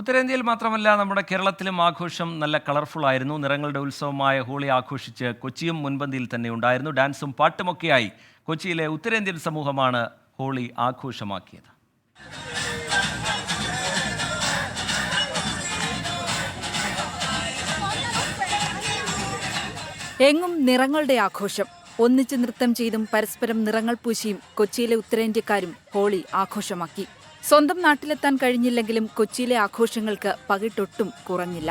ഉത്തരേന്ത്യയിൽ മാത്രമല്ല നമ്മുടെ കേരളത്തിലും ആഘോഷം നല്ല കളർഫുൾ ആയിരുന്നു. നിറങ്ങളുടെ ഉത്സവമായ ഹോളി ആഘോഷിച്ച് കൊച്ചിയും മുൻപന്തിയിൽ തന്നെ ഉണ്ടായിരുന്നു. ഡാൻസും പാട്ടുമൊക്കെയായി കൊച്ചിയിലെ ഉത്തരേന്ത്യൻ സമൂഹമാണ് ഹോളി ആഘോഷമാക്കിയത്. എങ്ങും നിറങ്ങളുടെ ആഘോഷം. ഒന്നിച്ച് നൃത്തം ചെയ്തും പരസ്പരം നിറങ്ങൾ പൂശിയും കൊച്ചിയിലെ ഉത്തരേന്ത്യക്കാരും ഹോളി ആഘോഷമാക്കി. സ്വന്തം നാട്ടിലെത്താൻ കഴിഞ്ഞില്ലെങ്കിലും കൊച്ചിയിലെ ആഘോഷങ്ങൾക്ക് പകിട്ടൊട്ടും കുറഞ്ഞില്ല.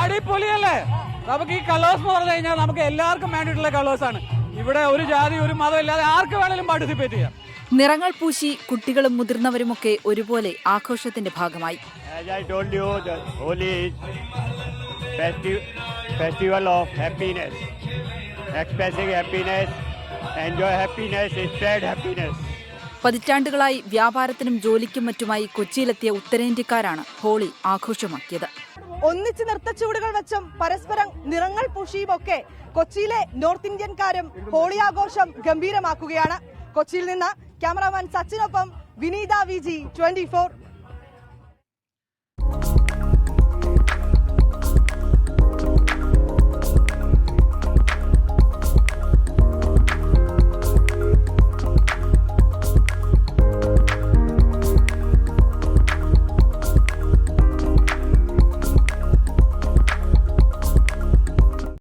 അടിപൊളിയല്ലേ? നമുക്ക് ഈ കളേഴ്സ് എന്ന് പറഞ്ഞു കഴിഞ്ഞാൽ നമുക്ക് എല്ലാവർക്കും വേണ്ടിയിട്ടുള്ള കളേഴ്സ് ആണ്. ഇവിടെ ഒരു ജാതി ഒരു മതം ഇല്ലാതെ ആർക്ക് വേണേലും പാർട്ടിസിപ്പേറ്റ് ചെയ്യാം. നിറങ്ങൾ പൂശി കുട്ടികളും മുതിർന്നവരുമൊക്കെ ഒരുപോലെ ആഘോഷത്തിന്റെ ഭാഗമായി As I told you, the Holi is festi- festival of happiness. Expressing happiness, enjoy happiness, spread happiness. പതിറ്റാണ്ടുകളായി വ്യാപാരത്തിനും ജോലിക്കും മറ്റുമായി കൊച്ചിയിലെത്തിയ ഉത്തരേന്ത്യക്കാരാണ് ഹോളി ആഘോഷമാക്കിയത് ഒന്നിച്ച് നൃത്തച്ചുവടുകൾ വെച്ചും പരസ്പരം നിറങ്ങൾ പൂശിയും ഒക്കെ കൊച്ചിയിലെ നോർത്ത് ഇന്ത്യൻകാരും ഹോളി ആഘോഷം ഗംഭീരമാക്കുകയാണ് കൊച്ചിയിൽ നിന്ന് ക്യാമറാമാൻ സച്ചിനൊപ്പം വിനീത വി ജി ട്വന്റി